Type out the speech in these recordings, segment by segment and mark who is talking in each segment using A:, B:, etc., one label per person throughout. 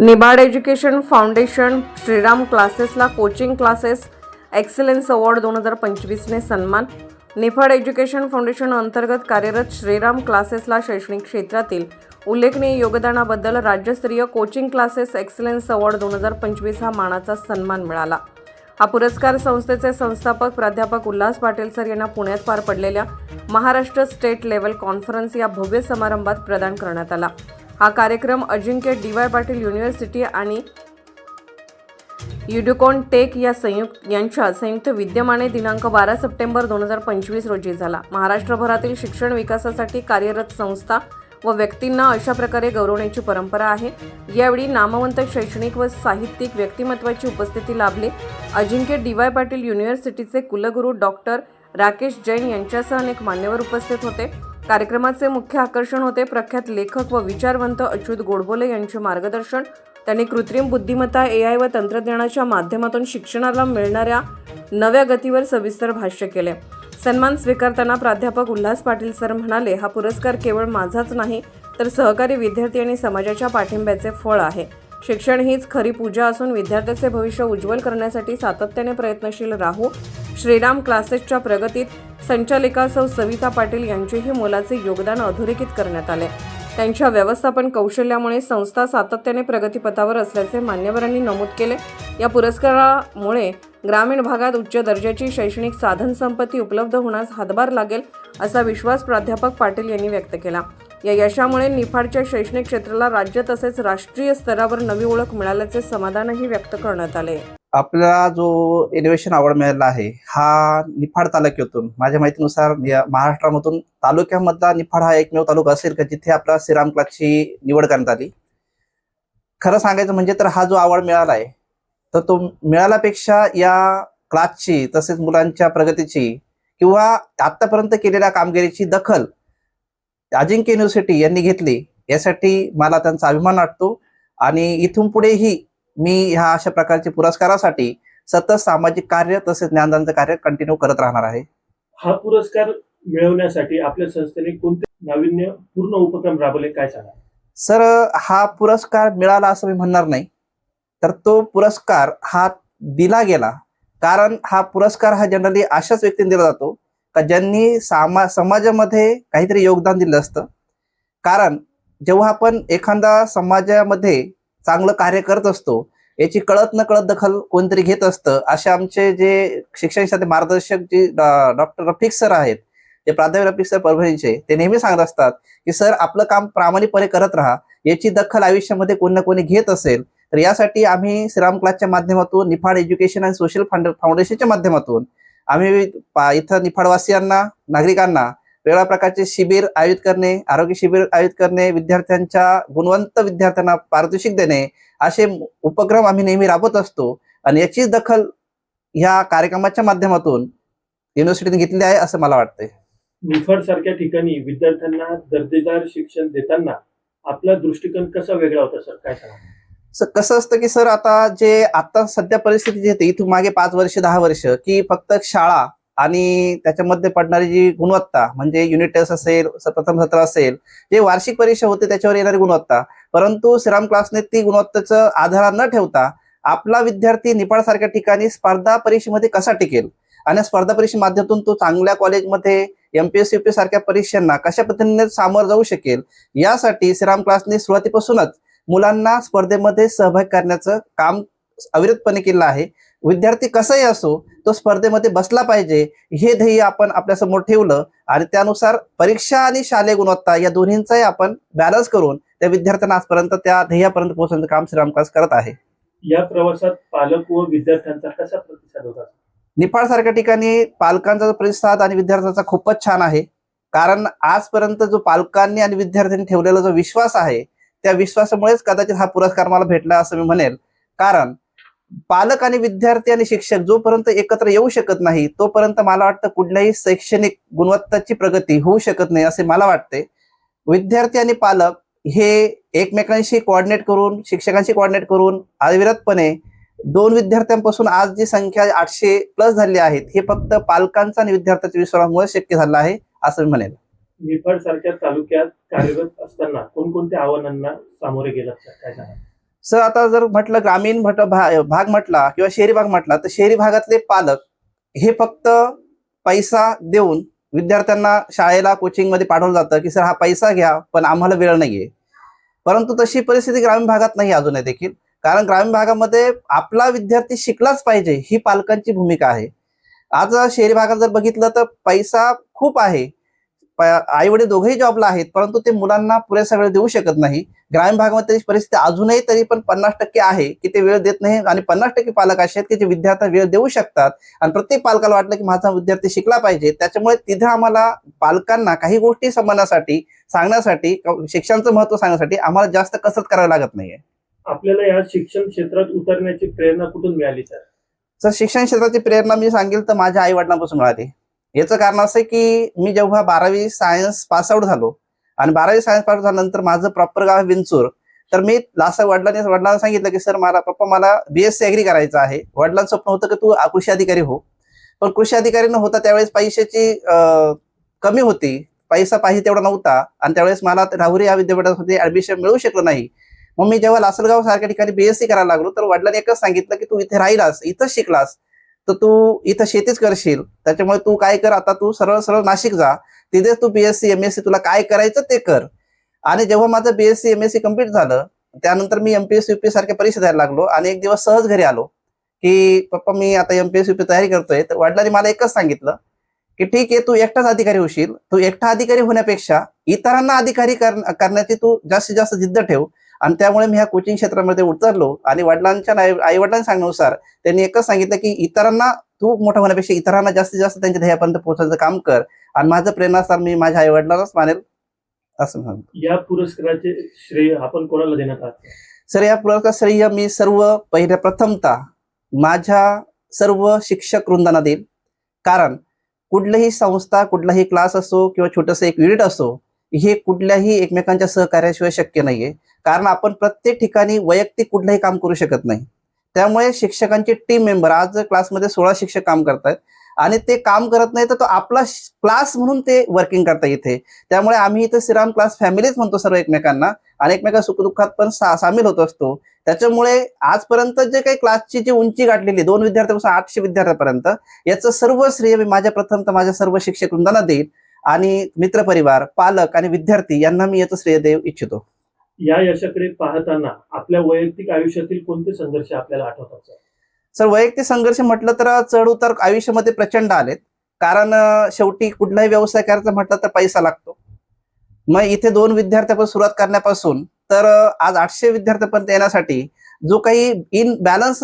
A: निबाड education foundation Shriram क्लासेसला coaching classes excellence award दोन हजार पंचवीसने सन्मान. निफाड एज्युकेशन फाउंडेशन अंतर्गत कार्यरत श्रीराम क्लासेसला शैक्षणिक क्षेत्रातील उल्लेखनीय योगदानाबद्दल राज्यस्तरीय कोचिंग क्लासेस एक्सलन्स अवॉर्ड दोन हजार पंचवीस हा मानाचा सन्मान मिळाला. हा पुरस्कार संस्थेचे संस्थापक प्राध्यापक उल्हास पाटील सर यांना पुण्यात पार पडलेल्या महाराष्ट्र स्टेट लेवल कॉन्फरन्स या भव्य समारंभात प्रदान करण्यात आला. हा कार्यक्रम Ajinkya D Y Patil university आणि युडिकॉन टेक या संयुक्त यांच्या संयुक्त विद्यमाने दिनांक बारा सप्टेंबर दोन हजार पंचवीस रोजी झाला. महाराष्ट्रभरातील शिक्षण विकासासाठी कार्यरत संस्था व व्यक्तींना अशा प्रकारे गौरवण्याची परंपरा आहे. यावेळी नामवंत शैक्षणिक व साहित्यिक व्यक्तिमत्वाची उपस्थिती लाभली. अजिंक्य डी वाय पाटील युनिव्हर्सिटीचे कुलगुरू डॉक्टर राकेश जैन यांच्यासह अनेक मान्यवर उपस्थित होते. कार्यक्रमाचे मुख्य आकर्षण होते प्रख्यात लेखक व विचारवंत अच्युत गोडबोले यांचे मार्गदर्शन. त्यांनी कृत्रिम बुद्धिमत्ता ए आय व तंत्रज्ञानाच्या माध्यमातून शिक्षणाला मिळणाऱ्या नव्या गतीवर सविस्तर भाष्य केले. सन्मान स्वीकारताना प्राध्यापक उल्हास पाटील सर म्हणाले हा पुरस्कार केवळ माझाच नाही तर सहकारी विद्यार्थी आणि समाजाच्या पाठिंब्याचे फळ आहे. शिक्षण हीच खरी पूजा असून विद्यार्थ्याचे भविष्य उज्ज्वल करण्यासाठी सातत्याने प्रयत्नशील राहू श्रीराम क्लासेसच्या प्रगतीत संचालिका सौ सविता पाटील यांचेही मोलाचे योगदान अधोरेखित करण्यात आले. त्यांच्या व्यवस्थापन कौशल्यामुळे संस्था सातत्याने प्रगतीपथावर असल्याचे मान्यवरांनी नमूद केले. या पुरस्कारामुळे ग्रामीण भागात उच्च दर्जाची शैक्षणिक साधनसंपत्ती उपलब्ध होण्यास हातभार लागेल असा विश्वास प्राध्यापक पाटील यांनी व्यक्त केला. या यशामुळे निफाडच्या शैक्षणिक क्षेत्राला राज्य तसेच राष्ट्रीय स्तरावर नवी ओळख मिळाल्याचे समाधानही व्यक्त करण्यात आले.
B: आपला जो इनोव्हेशन अवॉर्ड मिळाला आहे हा निफाड तालुक्यातून माझ्या माहितीनुसार या महाराष्ट्रामधून तालुक्यामधला निफाड हा एकमेव तालुका असेल का जिथे आपला श्रीराम क्लासची निवड करण्यात आली. खरं सांगायचं म्हणजे तर हा जो अवॉर्ड मिळाला आहे तर तो मिळाल्यापेक्षा या क्लासची तसेच मुलांच्या प्रगतीची किंवा आतापर्यंत केलेल्या कामगिरीची दखल अजिंक्य युनिव्हर्सिटी यांनी घेतली. यासाठी मला त्यांचा अभिमान वाटतो. आणि इथून पुढेही मी ह्या अशा प्रकारच्या पुरस्कारासाठी सतत सामाजिक कार्य तसेच ज्ञानदानचं कार्य कंटिन्यू करत राहणार आहे.
C: हा पुरस्कार मिळवण्यासाठी आपल्या संस्थेने कोणते नाविन्य पूर्ण उपक्रम राबवले काय सांगा?
B: सर हा पुरस्कार मिळाला असं मी म्हणणार नाही. तर तो पुरस्कार हा दिला गेला. कारण हा पुरस्कार हा जनरली अशाच व्यक्तींना दिला जातो. का ज्यांनी सामा समाजामध्ये काहीतरी योगदान दिलं असतं. कारण जेव्हा आपण एखादा समाजामध्ये चांगलं कार्य करत असतो याची कळत न कळत दखल कोणतरी घेत असतं असे आमचे जे शिक्षण मार्गदर्शक जे डॉक्टर रफिक सर आहेत जे प्राध्यापक रफिक सर परभणीचे ते नेहमी सांगत असतात की सर आपलं काम प्रामाणिकपणे करत राहा. याची दखल आयुष्यामध्ये कोणी ना कोणी घेत असेल तर यासाठी आम्ही श्रीराम क्लासच्या माध्यमातून निफाड एज्युकेशन अँड सोशल फाउंडेशनच्या माध्यमातून आम्ही इथं निफाडवासियांना नागरिकांना वेगळ्या प्रकारचे शिबिर आयोजित करणे आरोग्य शिबिर आयोजित करणे विद्यार्थ्यांच्या गुणवंत विद्यार्थ्यांना पारितोषिक देणे असे उपक्रम आम्ही नेहमी राबवत असतो. आणि याचीच दखल ह्या कार्यक्रमाच्या माध्यमातून युनिव्हर्सिटीने घेतली आहे असं मला वाटतंय.
C: निफाड सारख्या ठिकाणी विद्यार्थ्यांना दर्जेदार शिक्षण देताना आपला दृष्टिकोन कसा वेगळा होता सर? काय सांगा
B: कसं असतं की सर आता जे आता सध्या परिस्थिती जी येते इथून मागे पाच वर्ष दहा वर्ष की फक्त शाळा आणि त्याच्यामध्ये पडणारी जी गुणवत्ता म्हणजे युनिट टेस्ट असेल प्रथम सत्र असेल जे वार्षिक परीक्षा होते त्याच्यावर येणारी गुणवत्ता. परंतु श्रीराम क्लासने ती गुणवत्तेचं आधार न ठेवता आपला विद्यार्थी निपाळसारख्या ठिकाणी स्पर्धा परीक्षेमध्ये कसा टिकेल? आणि स्पर्धा परीक्षे माध्यमातून तो चांगल्या कॉलेजमध्ये एमपीएस युपीएस सारख्या परीक्षांना कशा पद्धतीने सामोरं जाऊ शकेल? यासाठी श्रीराम क्लासने सुरुवातीपासूनच मुलांना स्पर्धेमध्ये सहभाग करण्याचं काम अविरतपणे केलं आहे. विद्यार्थी कसाही असो तो स्पर्धेमध्ये बसला पाहिजे हे ध्येय आपण आपल्यासमोर ठेवलं आणि त्यानुसार परीक्षा आणि शालेय गुणवत्ता या दोन्हींचाही आपण बॅलन्स करून त्या विद्यार्थ्यांना आजपर्यंत त्या ध्येयापर्यंत पोहोचण्याचं काम श्रीराम क्लास करत आहे.
C: या प्रवासात पालक व विद्यार्थ्यांचा कसा प्रतिसाद होता?
B: निफाड सारख्या ठिकाणी पालकांचा जो प्रतिसाद आणि विद्यार्थ्यांचा खूपच छान आहे. कारण आजपर्यंत जो पालकांनी आणि विद्यार्थ्यांनी ठेवलेला जो विश्वास आहे त्या विश्वासामुळेच कदाचित हा पुरस्कार मला भेटला असं मी म्हणेल. कारण पालक आणि विद्यार्थी आणि शिक्षक जोपर्यंत एकत्र येऊ शकत नाही तोपर्यंत मला वाटतं कुठल्याही शैक्षणिक गुणवत्ताची प्रगती होऊ शकत नाही असे मला वाटते. विद्यार्थी आणि पालक हे एकमेकांशी कोऑर्डिनेट करून शिक्षकांशी कोऑर्डिनेट करून अविरतपणे दोन विद्यार्थ्यांपासून आज जी संख्या आठशे प्लस झाली आहेत हे फक्त पालकांचा आणि विद्यार्थ्यांच्या विश्वासामुळे शक्य झालं आहे असं मी म्हणेल.
C: निफाड सारख्या तालुक्यात कार्यरत असताना कोणकोणत्या आव्हानांना सामोरे गेलात सर? काय सांगा
B: सर आता जर म्हटलं ग्रामीण म्हट- भा- भाग म्हटला किंवा शहरी भाग म्हटला तर शहरी भागातले पालक हे फक्त पैसा देऊन विद्यार्थ्यांना शाळेला कोचिंगमध्ये पाठवलं जातं की सर हा पैसा घ्या पण आम्हाला वेळ नाहीये. परंतु तशी परिस्थिती ग्रामीण भागात नाही अजूनही देखील. कारण ग्रामीण भागामध्ये आपला विद्यार्थी शिकलाच पाहिजे ही पालकांची भूमिका आहे. आज शहरी भागात जर बघितलं तर पैसा खूप आहे. आई वडील दोघेही जॉबला आहेत परंतु ते मुलांना पुरेसा वेळ देऊ शकत नाही. ग्रामीण भागामध्ये परिस्थिती अजूनही तरी पण पन्नास टक्के आहे की ते वेळ देत नाही आणि पन्नास टक्के पालक असे आहेत की जे विद्यार्थ्यांना वेळ देऊ शकतात. आणि प्रत्येक पालकाला वाटलं की माझा विद्यार्थी शिकला पाहिजे. त्याच्यामुळे तिथे आम्हाला पालकांना काही गोष्टी समजण्यासाठी सांगण्यासाठी शिक्षणाचं महत्त्व सांगण्यासाठी आम्हाला जास्त कसरत करावी लागत नाहीये.
C: आपल्याला या शिक्षण क्षेत्रात उतरण्याची प्रेरणा कुठून मिळाली सर?
B: तर शिक्षण क्षेत्राची प्रेरणा मी सांगेल तर माझ्या आई वडिलांपासून मिळाली. याचं कारण असं की मी जेव्हा बारावी सायन्स पास आउट झालो आणि बारावी सायन्स पास झाल्यानंतर माझं प्रॉपर गाव विंचूर तर मी लास्ट वडिलांनी वडिलांना सांगितलं की सर मला पप्पा मला बीएससी अग्री करायचं आहे. वडिलांचं स्वप्न होतं की तू कृषी अधिकारी हो. पण कृषी अधिकारी न होता त्यावेळेस पैशाची कमी होती. पैसा पाहिजे तेवढा नव्हता आणि त्यावेळेस मला राहुरी या विद्यापीठामध्ये ऍडमिशन मिळू शकलं नाही. मग मी जेव्हा लासलगाव सारख्या ठिकाणी बीएससी करायला लागलो तर वडिलांनी एकच सांगितलं की तू इथे राहिलास इथंच शिकलास. तर तू इथं शेतीच करशील. त्याच्यामुळे तू काय कर आता तू सरळ सरळ नाशिक जा. तिथेच तू बीएससी एमएससी तुला काय करायचं ते कर. आणि जेव्हा माझं बीएससी एमएससी कंप्लीट झालं त्यानंतर मी एमपीएससी युपी सारख्या परीक्षा द्यायला लागलो आणि एक दिवस सहज घरी आलो. की पप्पा मी आता एमपीएससी युपी तयारी करतोय. तर वडिलांनी मला एकच सांगितलं की ठीक आहे तू एकटाच अधिकारी होशील. तू एकटा अधिकारी होण्यापेक्षा इतरांना अधिकारी करण्याची तू जास्तीत जास्त जिद्द ठेव. आणि त्यामुळे मी ह्या कोचिंग क्षेत्रामध्ये उतरलो. आणि वडिलांच्या आई वडिलांच्या सांगण्यानुसार त्यांनी एकच सांगितलं की इतरांना तू मोठा होण्यापेक्षा इतरांना जास्तीत जास्त त्यांच्या ध्येयापर्यंत पोहोचायचं काम कर. आणि माझं प्रेरणास्थान मी माझ्या आई वडिलांनाच मानेल असं म्हणतो
C: या पुरस्काराचे श्रेय आपण कोणाला देण्यात आहात
B: सर या पुरस्कार श्रेय मी सर्व पहिल्या प्रथमता माझ्या सर्व शिक्षक वृंदांना देईल कारण कुठलीही संस्था कुठलाही क्लास असो किंवा छोटंसं एक युनिट असो हे कुठल्याही एकमेकांच्या सहकार्याशिवाय शक्य नाहीये. कारण आपण प्रत्येक ठिकाणी वैयक्तिक कुठलंही काम करू शकत नाही. त्यामुळे शिक्षकांचे टीम मेंबर आज क्लासमध्ये सोळा शिक्षक काम करतायत आणि ते काम करत नाही तर तो आपला क्लास म्हणून ते वर्किंग करता इथे त्यामुळे आम्ही इथे श्रीराम क्लास फॅमिलीच म्हणतो सर्व एकमेकांना आणि एकमेका सुखदुःखात पण सा सामील होत असतो. त्याच्यामुळे आजपर्यंत जे काही क्लासची जी उंची गाठलेली दोन विद्यार्थ्यापासून आठशे विद्यार्थ्यापर्यंत याचं सर्व श्रेय मी माझ्या प्रथमतः माझ्या सर्व शिक्षक वृंदांना देईल आणि मित्रपरिवार पालक आणि विद्यार्थी यांना मी याचं श्रेय देऊ इच्छितो.
C: या यशाकडे पाहताना आपल्या वैयक्तिक आयुष्यातील कोणते संघर्ष आपल्याला आठवतात सर?
B: सर वैयक्तिक संघर्ष म्हटलं तर चढ उतार आयुष्यामध्ये प्रचंड आलेत. कारण शेवटी कुठलाही व्यवसाय करायचा म्हटलं तर पैसा लागतो. मग इथे दोन विद्यार्थ्यापासून सुरुवात करण्यापासून तर आज आठशे विद्यार्थ्यापर्यंत येण्यासाठी जो काही इन बॅलन्स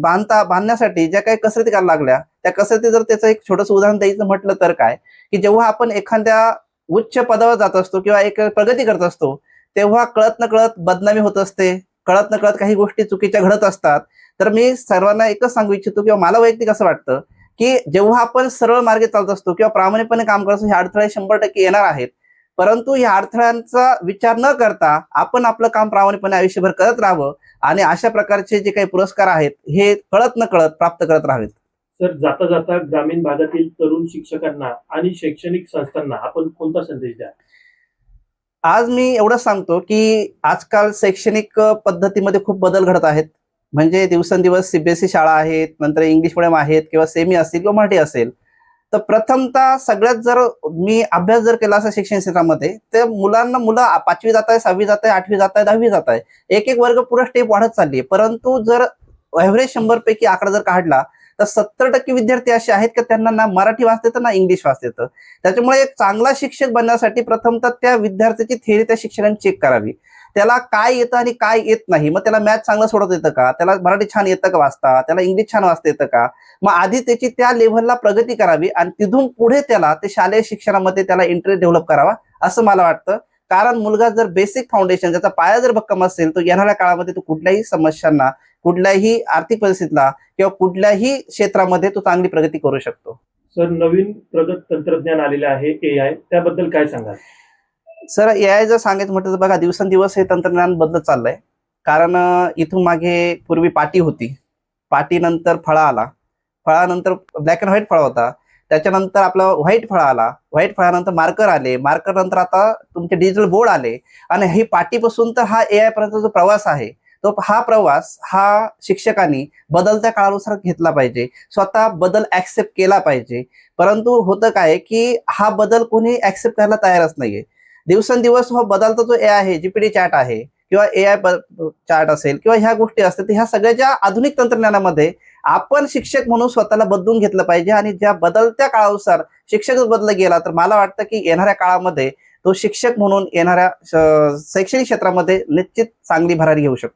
B: बांधता बांधण्यासाठी ज्या काही कसरती करायला लागल्या त्या कसरती जर त्याचं एक छोटंसं उदाहरण द्यायचं म्हटलं तर काय? की जेव्हा आपण एखाद्या उच्च पदावर जात असतो किंवा एक प्रगती करत असतो तेव्हा कळत न कळत बदनामी होत असते कळत न कळत काही गोष्टी चुकीच्या घडत असतात. तर मी सर्वांना एकच सांगू इच्छितो किंवा मला वैयक्तिक असं वाटतं की जेव्हा आपण सरळ मार्गे चालत असतो किंवा प्रामाणिकपणे काम करत असतो हे अडथळे शंभर टक्के येणार आहेत. परंतु या अडथळ्यांचा विचार न करता आपण आपलं काम प्रामाणिकपणे आयुष्यभर करत राहावं आणि अशा प्रकारचे जे काही पुरस्कार आहेत हे कळत न कळत प्राप्त करत राहावेत.
C: सर जाता जाता ग्रामीण भागातील तरुण शिक्षकांना आणि शैक्षणिक संस्थांना आपण कोणता संदेश द्या
B: आज मी एवढं सांगतो की आजकाल शैक्षणिक पद्धतीमध्ये खूप बदल घडत आहेत. म्हणजे दिवसेंदिवस सीबीएसई शाळा आहेत नंतर इंग्लिश मिडियम आहेत किंवा सेमी असतील किंवा मराठी असेल. तर प्रथमतः सगळ्यात जर मी अभ्यास जर केला असं शिक्षण क्षेत्रामध्ये तर मुलांना मुलं पाचवी जात आहे सहावी जात आहे आठवी जात आहे दहावी जात आहे. एक एक वर्ग पुरा स्टेप वाढत चालली आहे. परंतु जर एव्हरेज शंभर पैकी आकडा जर काढला तर सत्तर टक्के विद्यार्थी असे आहेत की त्यांना ना मराठी वाचता येतं ना इंग्लिश वाचता येतं? त्याच्यामुळे एक चांगला शिक्षक बनण्यासाठी प्रथमतः त्या विद्यार्थ्याची थेरी त्या शिक्षकांनी चेक करावी. त्याला काय येतं आणि काय येत नाही मग त्याला मॅथ चांगलं सोडवता येतं का? त्याला मराठी छान येतं का वाचता? त्याला इंग्लिश छान वाचता येतं का? मग आधी त्याची त्या लेव्हलला प्रगती करावी आणि तिथून पुढे त्याला ते शालेय शिक्षणामध्ये त्याला इंटरेस्ट डेव्हलप करावा असं मला वाटतं. कारण मुलगा जर बेसिक फाउंडेशन ज्याचा पाया जर भक्कम असेल तर येणाऱ्या काळामध्ये तो कुठल्याही समस्यांना कुठल्याही आर्थिक परिस्थितीला किंवा कुठल्याही क्षेत्रामध्ये तो चांगली प्रगती करू शकतो.
C: सर नवीन प्रगत तंत्रज्ञान आलेले आहे ए आय त्याबद्दल काय सांगाल?
B: सर ए आय जर सांगायचं म्हटलं तर बघा दिवसेंदिवस हे तंत्रज्ञान बदलत चाललंय. कारण इथून मागे पूर्वी पाटी होती. पाटीनंतर फळा आला. फळानंतर ब्लॅक अँड व्हाईट फळा होता. त्याच्यानंतर आपला व्हाईट फळ आला. व्हाईट फळानंतर मार्कर आले. मार्कर नंतर आता तुमचे डिजिटल बोर्ड आले. आणि ही पाटीपासून तर हा ए आय पर्यंत जो प्रवास आहे तो हा प्रवास हा शिक्षकांनी बदलत्या काळानुसार घेतला पाहिजे. स्वतः बदल ऍक्सेप्ट केला पाहिजे. परंतु होतं काय की हा बदल कोणी ऍक्सेप्ट करायला तयारच नाहीये. दिवसेंदिवस हा बदलता जो ए आहे जीपीडी चॅट आहे किंवा ए आय चार्ट असेल किंवा ह्या गोष्टी असतील तर ह्या सगळ्या ज्या आधुनिक तंत्रज्ञानामध्ये आपण शिक्षक म्हणून स्वतःला बदलून घेतलं पाहिजे आणि ज्या बदलत्या काळानुसार शिक्षकच बदल गेला तर मला वाटतं की येणाऱ्या काळामध्ये तो शिक्षक म्हणून येणाऱ्या श- शैक्षणिक क्षेत्रामध्ये निश्चित चांगली भरारी घेऊ शकतो.